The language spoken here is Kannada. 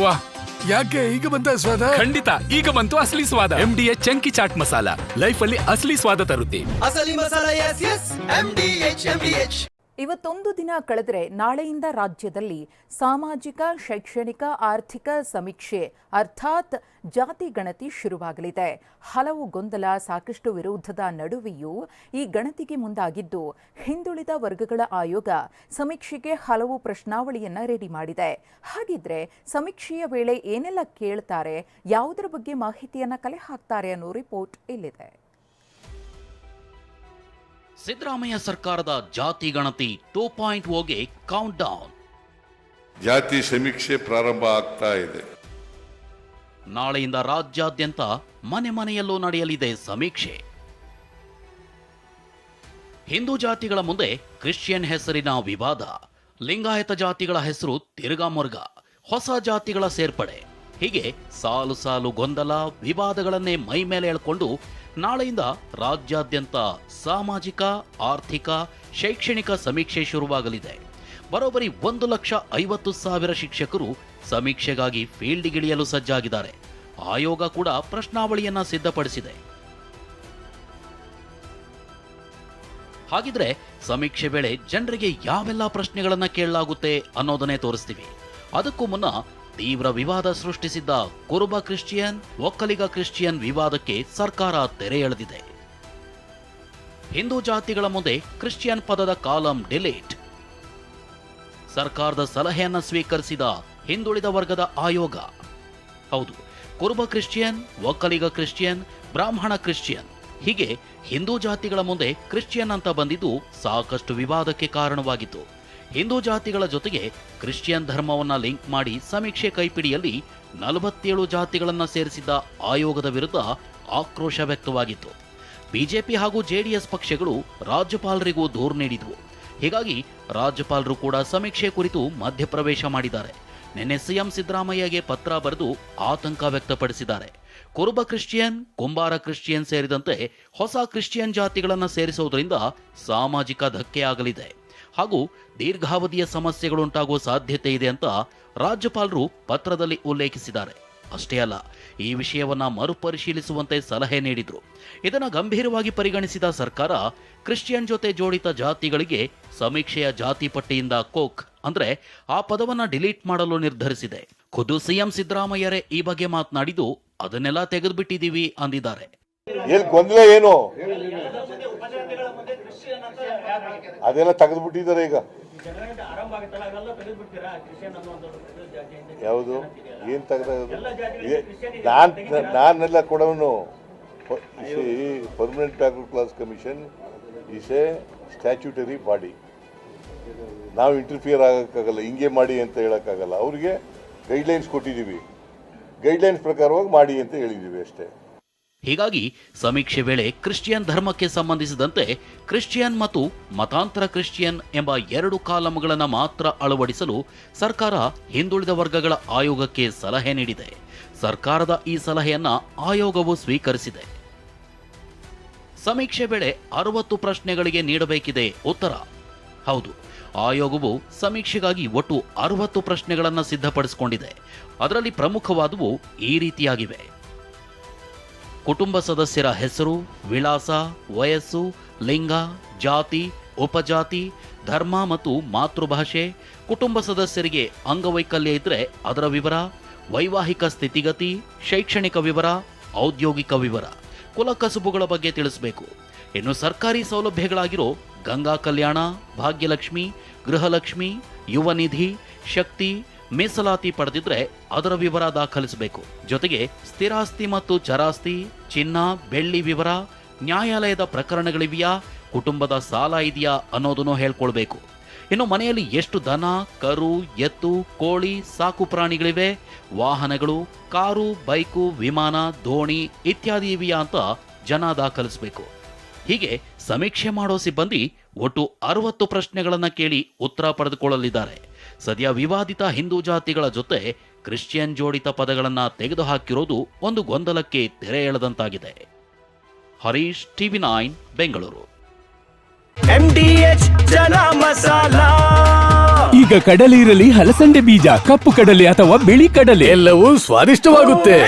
ವಾ ಯಾಕೆ ಈಗ ಬಂತ ಸ್ವಾದ ಖಂಡಿತ ಈಗ ಬಂತು ಅಸಲಿ ಸ್ವಾದ. M D chunky chaat masala. Life ಅಲ್ಲಿ ಅಸಲಿ ಸ್ವಾದ ತರುತ್ತೆ. ಅಸಲಿ ಮಸಾಲ ಎಸ್ S M D H M D H ಇವತ್ತೊಂದು ದಿನ ಕಳೆದರೆ ನಾಳೆಯಿಂದ ರಾಜ್ಯದಲ್ಲಿ ಸಾಮಾಜಿಕ, ಶೈಕ್ಷಣಿಕ, ಆರ್ಥಿಕ ಸಮೀಕ್ಷೆ, ಅರ್ಥಾತ್ ಜಾತಿ ಗಣತಿ ಶುರುವಾಗಲಿದೆ. ಹಲವು ಗೊಂದಲ, ಸಾಕಷ್ಟು ವಿರೋಧದ ನಡುವೆಯೂ ಈ ಗಣತಿಗೆ ಮುಂದಾಗಿದ್ದು, ಹಿಂದುಳಿದ ವರ್ಗಗಳ ಆಯೋಗ ಸಮೀಕ್ಷೆಗೆ ಹಲವು ಪ್ರಶ್ನಾವಳಿಯನ್ನ ರೆಡಿ ಮಾಡಿದೆ. ಹಾಗಿದ್ರೆ ಸಮೀಕ್ಷೆಯ ವೇಳೆ ಏನೆಲ್ಲ ಕೇಳ್ತಾರೆ, ಯಾವುದರ ಬಗ್ಗೆ ಮಾಹಿತಿಯನ್ನ ಕಲೆ ಹಾಕ್ತಾರೆ ಅನ್ನೋ ರಿಪೋರ್ಟ್ ಇಲ್ಲಿದೆ. ಸಿದ್ದರಾಮಯ್ಯ ಸರ್ಕಾರದ ಜಾತಿ ಗಣತಿ ಟೂ ಪಾಯಿಂಟ್ ಓಗೆ ಕೌಂಟ್ ಡೌನ್ ಜಾತಿ ಸಮೀಕ್ಷೆ ಪ್ರಾರಂಭ ಆಗ್ತಾ ಇದೆ. ನಾಳೆಯಿಂದ ರಾಜ್ಯಾದ್ಯಂತ ಮನೆ ಮನೆಯಲ್ಲೂ ನಡೆಯಲಿದೆ ಸಮೀಕ್ಷೆ. ಹಿಂದೂ ಜಾತಿಗಳ ಮುಂದೆ ಕ್ರಿಶ್ಚಿಯನ್ ಹೆಸರಿನ ವಿವಾದ. ಲಿಂಗಾಯತ ಜಾತಿಗಳ ಹೆಸರು ತಿರುಗಾ ಮುರುಗ ಹೊಸ ಜಾತಿಗಳ ಸೇರ್ಪಡೆ. ಹೀಗೆ ಸಾಲು ಸಾಲು ಗೊಂದಲ ವಿವಾದಗಳನ್ನೇ ಮೈ ಮೇಲೆ ಎಳ್ಕೊಂಡು ನಾಳೆಯಿಂದ ರಾಜ್ಯಾದ್ಯಂತ ಸಾಮಾಜಿಕ, ಆರ್ಥಿಕ, ಶೈಕ್ಷಣಿಕ ಸಮೀಕ್ಷೆ ಶುರುವಾಗಲಿದೆ. ಬರೋಬ್ಬರಿ ಒಂದು ಲಕ್ಷ ಐವತ್ತು ಸಾವಿರ ಶಿಕ್ಷಕರು ಸಮೀಕ್ಷೆಗಾಗಿ ಫೀಲ್ಡ್ಗಿಳಿಯಲು ಸಜ್ಜಾಗಿದ್ದಾರೆ. ಆಯೋಗ ಕೂಡ ಪ್ರಶ್ನಾವಳಿಯನ್ನ ಸಿದ್ಧಪಡಿಸಿದೆ. ಹಾಗಿದ್ರೆ ಸಮೀಕ್ಷೆ ವೇಳೆ ಜನರಿಗೆ ಯಾವೆಲ್ಲ ಪ್ರಶ್ನೆಗಳನ್ನ ಕೇಳಲಾಗುತ್ತೆ ಅನ್ನೋದನ್ನೇ ತೋರಿಸ್ತೀವಿ. ಅದಕ್ಕೂ ಮುನ್ನ ತೀವ್ರ ವಿವಾದ ಸೃಷ್ಟಿಸಿದ್ದ ಕುರುಬ ಕ್ರಿಶ್ಚಿಯನ್ ಒಕ್ಕಲಿಗ ಕ್ರಿಶ್ಚಿಯನ್ ವಿವಾದಕ್ಕೆ ಸರ್ಕಾರ ತೆರೆ ಎಳೆದಿದೆ. ಹಿಂದೂ ಜಾತಿಗಳ ಮುಂದೆ ಕ್ರಿಶ್ಚಿಯನ್ ಪದದ ಕಾಲಂ ಡಿಲೀಟ್. ಸರ್ಕಾರದ ಸಲಹೆಯನ್ನು ಸ್ವೀಕರಿಸಿದ ಹಿಂದುಳಿದ ವರ್ಗದ ಆಯೋಗ. ಹೌದು, Kuruba Christian, Vokkaliga Christian, Brahmin Christian ಹೀಗೆ ಹಿಂದೂ ಜಾತಿಗಳ ಮುಂದೆ ಕ್ರಿಶ್ಚಿಯನ್ ಅಂತ ಬಂದಿದ್ದು ಸಾಕಷ್ಟು ವಿವಾದಕ್ಕೆ ಕಾರಣವಾಗಿತ್ತು. ಹಿಂದೂ ಜಾತಿಗಳ ಜೊತೆಗೆ ಕ್ರಿಶ್ಚಿಯನ್ ಧರ್ಮವನ್ನು ಲಿಂಕ್ ಮಾಡಿ ಸಮೀಕ್ಷೆ ಕೈಪಿಡಿಯಲ್ಲಿ ನಲವತ್ತೇಳು ಜಾತಿಗಳನ್ನು ಸೇರಿಸಿದ್ದ ಆಯೋಗದ ವಿರುದ್ಧ ಆಕ್ರೋಶ ವ್ಯಕ್ತವಾಗಿತ್ತು. ಬಿಜೆಪಿ ಹಾಗೂ ಜೆಡಿಎಸ್ ಪಕ್ಷಗಳು ರಾಜ್ಯಪಾಲರಿಗೂ ದೂರು ನೀಡಿದವು. ಹೀಗಾಗಿ ರಾಜ್ಯಪಾಲರು ಕೂಡ ಸಮೀಕ್ಷೆ ಕುರಿತು ಮಧ್ಯಪ್ರವೇಶ ಮಾಡಿದ್ದಾರೆ. ನಿನ್ನೆ ಸಿಎಂ ಸಿದ್ದರಾಮಯ್ಯಗೆ ಪತ್ರ ಬರೆದು ಆತಂಕ ವ್ಯಕ್ತಪಡಿಸಿದ್ದಾರೆ. ಕುರುಬ ಕ್ರಿಶ್ಚಿಯನ್, ಕುಂಬಾರ ಕ್ರಿಶ್ಚಿಯನ್ ಸೇರಿದಂತೆ ಹೊಸ ಕ್ರಿಶ್ಚಿಯನ್ ಜಾತಿಗಳನ್ನು ಸೇರಿಸುವುದರಿಂದ ಸಾಮಾಜಿಕ ಧಕ್ಕೆ ಆಗಲಿದೆ. ಹಾಗೂ ದೀರ್ಘಾವಧಿಯ ಸಮಸ್ಯೆಗಳುಂಟಾಗುವ ಸಾಧ್ಯತೆ ಇದೆ ಅಂತ ರಾಜ್ಯಪಾಲರು ಪತ್ರದಲ್ಲಿ ಉಲ್ಲೇಖಿಸಿದ್ದಾರೆ. ಅಷ್ಟೇ ಅಲ್ಲ, ಈ ವಿಷಯವನ್ನ ಮರುಪರಿಶೀಲಿಸುವಂತೆ ಸಲಹೆ ನೀಡಿದ್ರು. ಇದನ್ನು ಗಂಭೀರವಾಗಿ ಪರಿಗಣಿಸಿದ ಸರ್ಕಾರ, ಕ್ರಿಶ್ಚಿಯನ್ ಜೊತೆ ಜೋಡಿತ ಜಾತಿಗಳಿಗೆ ಸಮೀಕ್ಷೆಯ ಜಾತಿ ಪಟ್ಟಿಯಿಂದ ಕೋಕ್ ಅಂದ್ರೆ ಆ ಪದವನ್ನ ಡಿಲೀಟ್ ಮಾಡಲು ನಿರ್ಧರಿಸಿದೆ. ಖುದ್ದು ಸಿಎಂ ಸಿದ್ದರಾಮಯ್ಯರೇ ಈ ಬಗ್ಗೆ ಮಾತನಾಡಿದ್ದು, ಅದನ್ನೆಲ್ಲ ತೆಗೆದುಬಿಟ್ಟಿದೀವಿ ಅಂದಿದ್ದಾರೆ. ಏನು? ಅದೆಲ್ಲ ತೆಗೆದ್ಬಿಟ್ಟಿದ್ದಾರೆ ಈಗ. ಯಾವುದು? ಏನ್ ತೆಗೆದ ನಾನು ನಾನೆಲ್ಲ ಕೊಡವನು permanent tackle class commission is a statutory body ನಾವು ಇಂಟರ್ಫಿಯರ್ ಆಗೋಕ್ಕಾಗಲ್ಲ ಹಿಂಗೆ ಮಾಡಿ ಅಂತ ಹೇಳೋಕ್ಕಾಗಲ್ಲ. ಅವ್ರಿಗೆ ಗೈಡ್ಲೈನ್ಸ್ ಕೊಟ್ಟಿದ್ದೀವಿ. ಗೈಡ್ಲೈನ್ಸ್ ಪ್ರಕಾರವಾಗಿ ಮಾಡಿ ಅಂತ ಹೇಳಿದ್ದೀವಿ ಅಷ್ಟೇ. ಹೀಗಾಗಿ ಸಮೀಕ್ಷೆ ವೇಳೆ ಕ್ರಿಶ್ಚಿಯನ್ ಧರ್ಮಕ್ಕೆ ಸಂಬಂಧಿಸಿದಂತೆ ಕ್ರಿಶ್ಚಿಯನ್ ಮತ್ತು ಮತಾಂತರ ಕ್ರಿಶ್ಚಿಯನ್ ಎಂಬ ಎರಡು ಕಾಲಮ್ಗಳನ್ನು ಮಾತ್ರ ಅಳವಡಿಸಲು ಸರ್ಕಾರ ಹಿಂದುಳಿದ ವರ್ಗಗಳ ಆಯೋಗಕ್ಕೆ ಸಲಹೆ ನೀಡಿದೆ. ಸರ್ಕಾರದ ಈ ಸಲಹೆಯನ್ನ ಆಯೋಗವು ಸ್ವೀಕರಿಸಿದೆ. ಸಮೀಕ್ಷೆ ವೇಳೆ ಅರವತ್ತು ಪ್ರಶ್ನೆಗಳಿಗೆ ನೀಡಬೇಕಿದೆ ಉತ್ತರ. ಹೌದು, ಆಯೋಗವು ಸಮೀಕ್ಷೆಗಾಗಿ ಒಟ್ಟು ಅರವತ್ತು ಪ್ರಶ್ನೆಗಳನ್ನು ಸಿದ್ಧಪಡಿಸಿಕೊಂಡಿದೆ. ಅದರಲ್ಲಿ ಪ್ರಮುಖವಾದವು ಈ ರೀತಿಯಾಗಿವೆ. ಕುಟುಂಬ ಸದಸ್ಯರ ಹೆಸರು, ವಿಳಾಸ, ವಯಸ್ಸು, ಲಿಂಗ, ಜಾತಿ, ಉಪಜಾತಿ, ಧರ್ಮ ಮತ್ತು ಮಾತೃಭಾಷೆ. ಕುಟುಂಬ ಸದಸ್ಯರಿಗೆ ಅಂಗವೈಕಲ್ಯ ಇದ್ರೆ ಅದರ ವಿವರ, ವೈವಾಹಿಕ ಸ್ಥಿತಿಗತಿ, ಶೈಕ್ಷಣಿಕ ವಿವರ, ಔದ್ಯೋಗಿಕ ವಿವರ. ಕುಲಕಸುಬುಗಳ ಬಗ್ಗೆ ತಿಳಿಸಬೇಕು. ಇನ್ನು ಸರ್ಕಾರಿ ಸೌಲಭ್ಯಗಳಾಗಿರೋ ಗಂಗಾ ಕಲ್ಯಾಣ, ಭಾಗ್ಯಲಕ್ಷ್ಮಿ, ಗೃಹಲಕ್ಷ್ಮಿ ಯುವನಿಧಿ ಶಕ್ತಿ ಮೀಸಲಾತಿ ಪಡೆದಿದ್ರೆ ಅದರ ವಿವರ ದಾಖಲಿಸಬೇಕು. ಜೊತೆಗೆ ಸ್ಥಿರಾಸ್ತಿ ಮತ್ತು ಚರಾಸ್ತಿ, ಚಿನ್ನ, ಬೆಳ್ಳಿ ವಿವರ, ನ್ಯಾಯಾಲಯದ ಪ್ರಕರಣಗಳಿವೆಯಾ, ಕುಟುಂಬದ ಸಾಲ ಇದೆಯಾ ಅನ್ನೋದನ್ನು ಹೇಳ್ಕೊಳ್ಬೇಕು. ಇನ್ನು ಮನೆಯಲ್ಲಿ ಎಷ್ಟು ದನ, ಕರು, ಎತ್ತು, ಕೋಳಿ, ಸಾಕು ಪ್ರಾಣಿಗಳಿವೆ, ವಾಹನಗಳು, ಕಾರು, ಬೈಕು, ವಿಮಾನ, ದೋಣಿ ಇತ್ಯಾದಿ ಇವೆಯಾ ಅಂತ ಜನ ದಾಖಲಿಸಬೇಕು. ಹೀಗೆ ಸಮೀಕ್ಷೆ ಮಾಡೋ ಸಿಬ್ಬಂದಿ ಒಟ್ಟು ಅರವತ್ತು ಪ್ರಶ್ನೆಗಳನ್ನು ಕೇಳಿ ಉತ್ತರ ಪಡೆದುಕೊಳ್ಳಲಿದ್ದಾರೆ. ಸದ್ಯ ವಿವಾದಿತ ಹಿಂದೂ ಜಾತಿಗಳ ಜೊತೆ ಕ್ರಿಶ್ಚಿಯನ್ ಜೋಡಿತ ಪದಗಳನ್ನ ತೆಗೆದುಹಾಕಿರೋದು ಒಂದು ಗೊಂದಲಕ್ಕೆ ತೆರೆ ಎಳೆದಂತಾಗಿದೆ. Harish TV nine Bengaluru. M D H ಜನ ಮಸಾಲ. ಈಗ ಕಡಲೆ ಇರಲಿ ಹಲಸಂಡೆ ಬೀಜ ಕಪ್ಪು ಕಡಲೆ ಅಥವಾ ಬಿಳಿ ಕಡಲೆ. ಎಲ್ಲವೂ ಸ್ವಾದಿಷ್ಟವಾಗುತ್ತೆ.